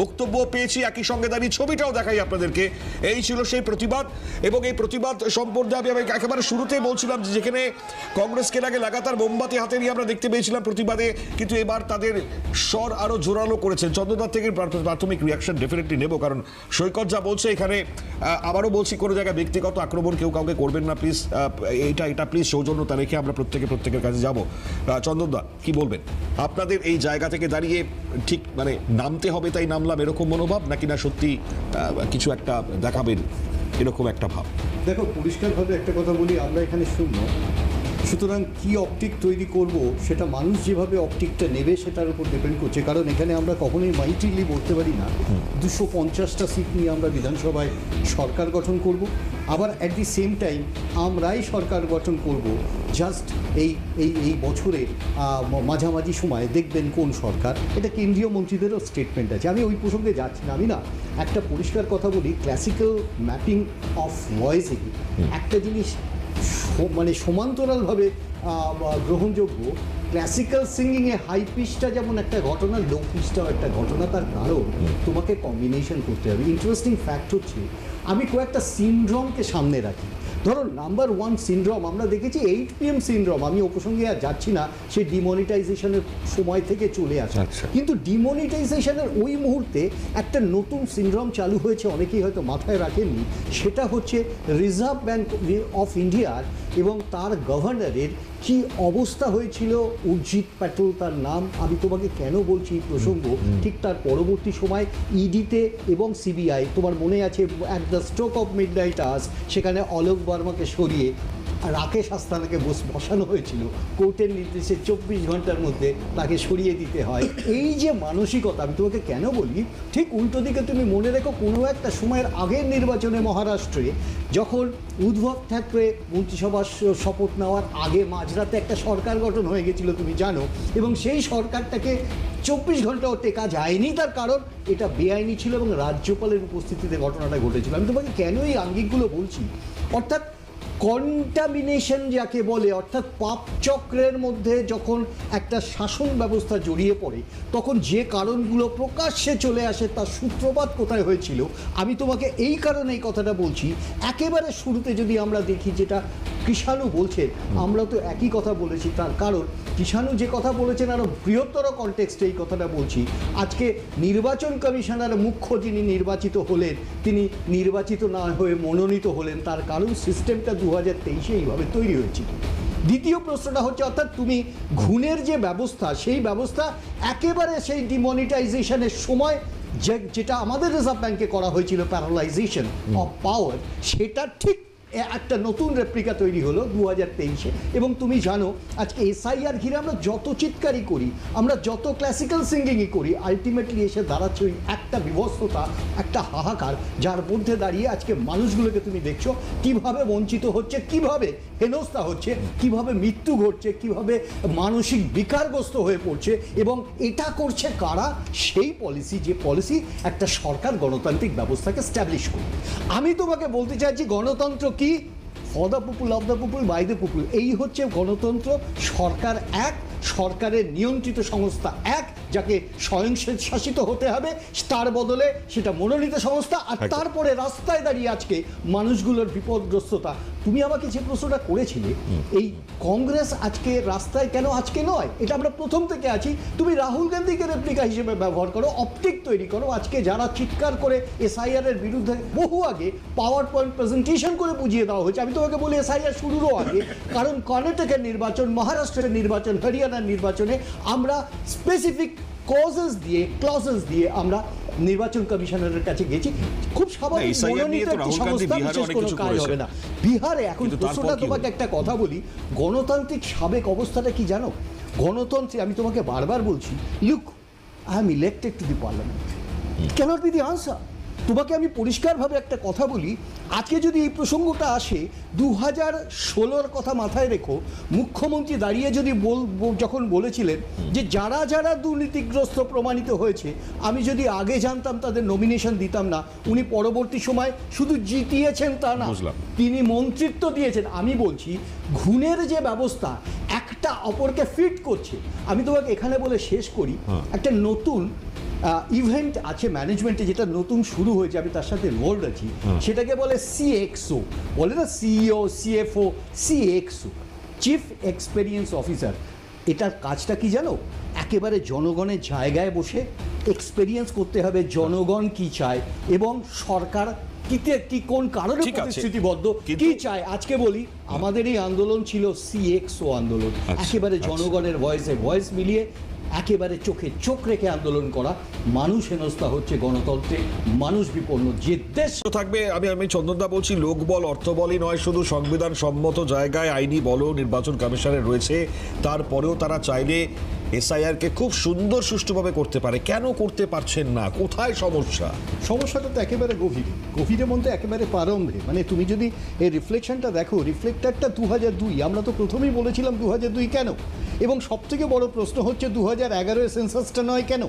বক্তব্য পেয়েছি একই সঙ্গে দাঁড়িয়ে, ছবিটাও দেখাই আপনাদেরকে। এই ছিল সেই প্রতিবাদ, এবং এই প্রতিবাদ সম্পর্কে আমি আমি একেবারে শুরুতেই বলছিলাম যে যেখানে কংগ্রেসকে আগে লাগাতার মোমবাতি হাতে নিয়ে আমরা দেখতে পেয়েছিলাম প্রতিবাদে, কিন্তু এবার তাদের স্বর আরও জোরালো করেছেন চন্দ্রদার থেকে প্রাথমিক রিয়াকশন ডেফিনেটলি নেব, কারণ সৈকত যা বলছে এখানে আবারও বলছি, কোনো জায়গায় ব্যক্তিগত আক্রমণ কেউ কাউকে করবেন না প্লিজ এইটা এটা প্লিজ সৌজন্যতা রেখে আমরা প্রত্যেকে, প্রত্যেকের কাছে যাব। চন্দনদা কি বলবেন? আপনাদের এই জায়গা থেকে দাঁড়িয়ে ঠিক মানে নামতে হবে তাই নামলাম এরকম মনোভাব নাকি না সত্যি কিছু একটা দেখাবেন এরকম একটা ভাব? দেখো পরিষ্কারভাবে একটা কথা বলি আমরা এখানে শূন্য। সুতরাং কি অপটিক তৈরি করব সেটা মানুষ যেভাবে অপটিকটা নেবে সেটার উপর ডিপেন্ড করছে। কারণ এখানে আমরা কখনোই মাইটিলি বলতে পারি না। দুশো পঞ্চাশটা সিট নিয়ে আমরা বিধানসভায় সরকার গঠন করব। আবার অ্যাট দি সেম টাইম আমরাই সরকার গঠন করব। জাস্ট এই এই এই বছরের মাঝামাঝি সময় দেখবেন কোন সরকার। এটা কেন্দ্রীয় মন্ত্রীদেরও স্টেটমেন্ট আছে। আমি ওই প্রসঙ্গে যাচ্ছি না। আমি না একটা পরিষ্কার কথা বলি। ক্লাসিক্যাল ম্যাপিং অফ ভয়েসে একটা জিনিস মানে সমান্তরালভাবে গ্রহণযোগ্য। ক্লাসিক্যাল সিঙ্গিংয়ে হাই পিচটা যেমন একটা ঘটনা লো পিচটাও একটা ঘটনা তার কারণ তোমাকে কম্বিনেশন করতে হবে। ইন্টারেস্টিং ফ্যাক্ট হচ্ছে আমি কয়েকটা সিনড্রমকে সামনে রাখি। ধরো নাম্বার ওয়ান সিনড্রম আমরা দেখেছি এইট পিএম সিনড্রম আমি ও প্রসঙ্গে আর যাচ্ছি না সে ডিমনিটাইজেশনের সময় থেকে চলে আসে। আচ্ছা। কিন্তু ডিমনিটাইজেশনের ওই মুহূর্তে একটা নতুন সিনড্রোম চালু হয়েছে অনেকেই হয়তো মাথায় রাখেননি। সেটা হচ্ছে রিজার্ভ ব্যাঙ্ক অফ ইন্ডিয়ার এবং তার গভর্নরের কি অবস্থা হয়েছিল? উর্জিত প্যাটেল তার নাম। আমি তোমাকে কেন বলছি প্রসঙ্গ? ঠিক তার পরবর্তী সময় ইডিতে এবং সিবিআই তোমার মনে আছে at the stroke of midnight us সেখানে অলোক বর্মাকে সরিয়ে রাকেশ আস্তানাকে বস, বসানো হয়েছিল। কোর্টের নির্দেশে চব্বিশ ঘণ্টার মধ্যে তাকে সরিয়ে দিতে হয়। এই যে মানসিকতা, আমি তোমাকে কেন বলি? ঠিক উল্টো দিকে তুমি মনে রেখো, কোনো একটা সময়ের আগের নির্বাচনে মহারাষ্ট্রে যখন উদ্ভব ঠাকরে মন্ত্রিসভার শপথ নেওয়ার আগে মাঝরাতে একটা সরকার গঠন হয়ে গেছিল, তুমি জানো, এবং সেই সরকারটাকে চব্বিশ ঘন্টাও টেকা যায়নি, তার কারণ এটা বেআইনি ছিল এবং রাজ্যপালের উপস্থিতিতে ঘটনাটা ঘটেছিল। আমি তোমাকে কেন এই আঙ্গিকগুলো বলছি? অর্থাৎ কন্টামিনেশন যাকে বলে, অর্থাৎ পাপ চক্রের মধ্যে যখন একটা শাসন ব্যবস্থা জড়িয়ে পড়ে, তখন যে কারণগুলো প্রকাশ্যে চলে আসে তার সূত্রপাত কোথায় হয়েছিল, আমি তোমাকে এই কারণে এই কথাটা বলছি। একেবারে শুরুতে যদি আমরা দেখি যেটা কৃষাণু বলছেন আমরা তো একই কথা বলেছি তার কারণ কৃষাণু যে কথা বলেছেন আরও বৃহত্তর কনটেক্সটে এই কথাটা বলছি। আজকে নির্বাচন কমিশনার মুখ্য যিনি নির্বাচিত হলেন তিনি নির্বাচিত না হয়ে মনোনীত হলেন তার কারণ সিস্টেমটা দু হাজার তেইশে এইভাবে তৈরি হয়েছিল দ্বিতীয় প্রশ্নটা হচ্ছে অর্থাৎ তুমি ঘুণের যে ব্যবস্থা সেই ব্যবস্থা একেবারে সেই ডিমনিটাইজেশনের সময় যে যেটা আমাদের রিজার্ভ ব্যাংকে করা হয়েছিল প্যারালাইজেশন অফ পাওয়ার সেটা ঠিক একটা নতুন রেপ্লিকা তৈরি হলো দু হাজার তেইশে। এবং তুমি জানো, আজকে এসআইআর ঘিরে আমরা যত চিৎকারই করি, আমরা যত ক্লাসিক্যাল সিঙ্গিংই করি আলটিমেটলি এসে দাঁড়াচ্ছে ওই একটা বিভস্ততা একটা হাহাকার, যার মধ্যে দাঁড়িয়ে আজকে মানুষগুলোকে তুমি দেখছ, কীভাবে বঞ্চিত হচ্ছে, কীভাবে হেনস্থা হচ্ছে, কীভাবে মৃত্যু ঘটছে, কীভাবে মানসিক বিকারগ্রস্ত হয়ে পড়ছে, এবং এটা করছে কারা? সেই পলিসি যে পলিসি একটা সরকার গণতান্ত্রিক ব্যবস্থাকে স্ট্যাবলিশ করবে। আমি তোমাকে বলতে চাইছি, গণতন্ত্র কি for the people of the people by the people এই হচ্ছে গণতন্ত্র সরকার এক, সরকারের নিয়ন্ত্রিত সংস্থা এক যাকে স্বয়ংশাসিত হতে হবে তার বদলে সেটা মনোনীত সংস্থা আর তারপরে রাস্তায় দাঁড়িয়ে আজকে মানুষগুলোর বিপদগ্রস্ততা। তুমি আমাকে যে প্রশ্নটা করেছিলে এই কংগ্রেস আজকে রাস্তায় কেন আজকে নয়? এটা আমরা প্রথম থেকে আছি। তুমি রাহুল গান্ধীকে রেপ্লিকা হিসেবে ব্যবহার করো অপটিক তৈরি করো। আজকে যারা চিৎকার করে এসআইআর এর বিরুদ্ধে বহু আগে পাওয়ার পয়েন্ট প্রেজেন্টেশন করে বুঝিয়ে দেওয়া হয়েছে আমি তোমাকে বলি এসআইআর শুরুরও আগে কারণ কর্ণাটকের নির্বাচন মহারাষ্ট্রের নির্বাচন হরিয়ানার নির্বাচনে আমরা স্পেসিফিক কজেস দিয়ে ক্লজেস দিয়ে আমরা নির্বাচন কমিশনারের কাছে গেছি। খুব স্বাভাবিক না, SIR নিয়ে মনোনীত একটি সংস্থা বিশেষ কোনো কাজ হবে না। বিহারে এখন তোমাকে একটা কথা বলি গণতান্ত্রিক সাবেক অবস্থাটা কি জানো? গণতন্ত্রে আমি তোমাকে বারবার বলছি look I am elected to the parliament cannot be the answer তোমাকে আমি পরিষ্কারভাবে একটা কথা বলি। আজকে যদি এই প্রসঙ্গটা আসে দু হাজার ষোলোর কথা মাথায় রেখো মুখ্যমন্ত্রী দাঁড়িয়ে যদি বল যখন বলেছিলেন যে যারা যারা দুর্নীতিগ্রস্ত প্রমাণিত হয়েছে আমি যদি আগে জানতাম তাদের নমিনেশন দিতাম না উনি পরবর্তী সময় শুধু জিতিয়েছেন তা না তিনি মন্ত্রিত্ব দিয়েছেন। আমি বলছি ঘুণের যে ব্যবস্থা একটা অপরকে ফিট করছে। আমি তোমাকে এখানে বলে শেষ করি হ্যাঁ। একটা নতুন ইভেন্ট আছে ম্যানেজমেন্টে যেটা নতুন শুরু হয়েছে আমি তার সাথে ইনভলভ আছি সেটাকে বলে সিএক্সও বলে না CEO CFO CXO chief experience officer এটার কাজটা কি জানো? একেবারে জনগণের জায়গায় বসে এক্সপেরিয়েন্স করতে হবে জনগণ কি চায় এবং সরকার কিতে কি কোন কারণে। প্রতিশ্রুতিবদ্ধ কি চায়? আজকে বলি আমাদের এই আন্দোলন ছিল সিএক্সও আন্দোলন। আচ্ছা, একেবারে আচ্ছা। জনগণের ভয়েসে ভয়েস মিলিয়ে একেবারে চোখে চোখ রেখে আন্দোলন করা মানুষ হেনস্থা হচ্ছে গণতন্ত্রে মানুষ বিপন্ন যে দেশ থাকবে আমি আমি চন্দনদা বলছি লোকবল অর্থবলই নয় শুধু সংবিধান সম্মত জায়গায় আইনি বল নির্বাচন কমিশনের রয়েছে। তারপরেও তারা চাইলে এসআইআর কে খুব সুন্দর সুষ্ঠুভাবে করতে পারে। কেন করতে পারছেন না? কোথায় সমস্যা? সমস্যাটা তো একেবারে গভীর। গভীরের মধ্যে একেবারে প্রারম্ভে। মানে তুমি যদি এই রিফ্লেকশনটা দেখো রিফ্লেক্টারটা দু হাজার দুই আমরা তো প্রথমেই বলেছিলাম দু হাজার দুই কেন? এবং সবথেকে বড় প্রশ্ন হচ্ছে দু হাজার হাজার এগারোয় সেন্সাসটা নয় কেন?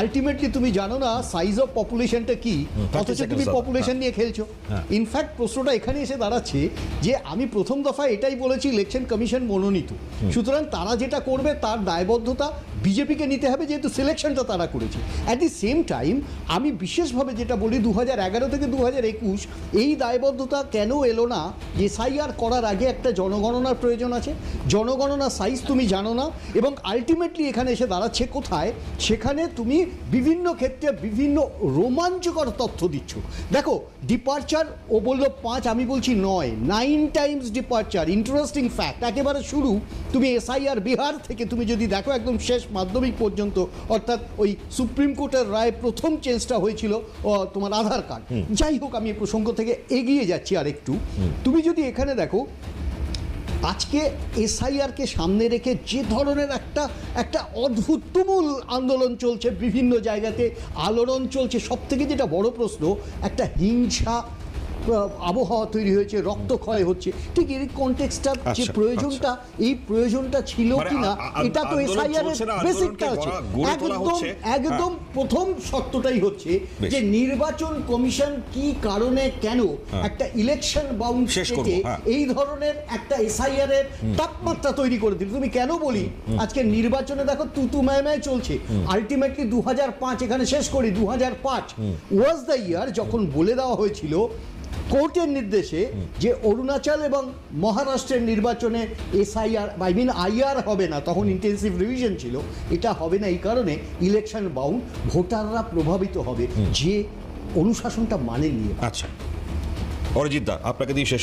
আলটিমেটলি তুমি জানো না সাইজ অফ পপুলেশনটা কি? অথচ তুমি। পপুলেশন নিয়ে খেলছো। হ্যাঁ। ইনফ্যাক্ট প্রশ্নটা এখানে এসে দাঁড়াচ্ছে যে আমি প্রথম দফা এটাই বলেছি ইলেকশন কমিশন মনোনীত। সুতরাং তারা যেটা করবে তার দায়বদ্ধতা বিজেপিকে নিতে হবে যেহেতু সিলেকশনটা তারা করেছে। অ্যাট দি সেম টাইম আমি বিশেষভাবে যেটা বলি দু হাজার এগারো থেকে দু হাজার একুশ এই দায়বদ্ধতা কেন এলো না? এসআইআর করার আগে একটা জনগণনার প্রয়োজন আছে। জনগণনা সাইজ তুমি জানো না এবং আলটিমেটলি এখানে এসে দাঁড়াচ্ছে কোথায়? সেখানে তুমি বিভিন্ন ক্ষেত্রে বিভিন্ন রোমাঞ্চকর তথ্য দিচ্ছ। দেখো ডিপার্চার ও বলল পাঁচ আমি বলছি নয়। Nine times departure interesting fact একেবারে শুরু তুমি এসআইআর বিহার থেকে তুমি যদি দেখো একদম শেষ মাধ্যমিক পর্যন্ত অর্থাৎ ওই সুপ্রিম কোর্টের রায় প্রথম চেঞ্জটা হয়েছিল তোমার আধার কার্ড। যাই হোক আমি প্রসঙ্গ থেকে এগিয়ে যাচ্ছি আর একটু তুমি যদি এখানে দেখো আজকে এসআইআরকে সামনে রেখে যে ধরনের একটা একটা অদ্ভুত তুমুল আন্দোলন চলছে বিভিন্ন জায়গাতে, আলোড়ন চলছে। সব থেকে যেটা বড় প্রশ্ন, একটা হিংসা আবহাওয়া তৈরি হয়েছে রক্তক্ষয় হচ্ছে। ঠিক এই কনটেক্সটার যে আচ্ছা, প্রয়োজনটা এই প্রয়োজনটা ছিল মানে কিনা এটা তো এসআইআর না, বেসিকটা আছে। গড়ে তোলা একদম একদম প্রথম শর্তটাই হচ্ছে যে নির্বাচন কমিশন কি কারণে কেন হ্যাঁ। একটা ইলেকশন বাউন্ড শেষ করব, হ্যাঁ। এই ধরনের একটা এসআইআর এর তাপমাত্রা তৈরি করে দিল। তুমি কেন বলি? আজকে নির্বাচনে দেখো তুতু ম্যায় চলছে। আলটিমেটলি দু পাঁচ এখানে শেষ করি দু পাঁচ ওয়াজ দ্য ইয়ার যখন বলে দেওয়া হয়েছিল কোর্টের নির্দেশে যে অরুণাচল এবং মহারাষ্ট্রের নির্বাচনে এসআইআর আই মিন আইআর হবে না তখন ইন্টেন্সিভ রিভিশন ছিল এটা হবে না এই কারণে ইলেকশন বাউন্ড ভোটাররা প্রভাবিত হবে যে অনুশাসনটা মানে নিয়ে আচ্ছা। অরিজিৎ দা আপনাকে দিয়ে শেষ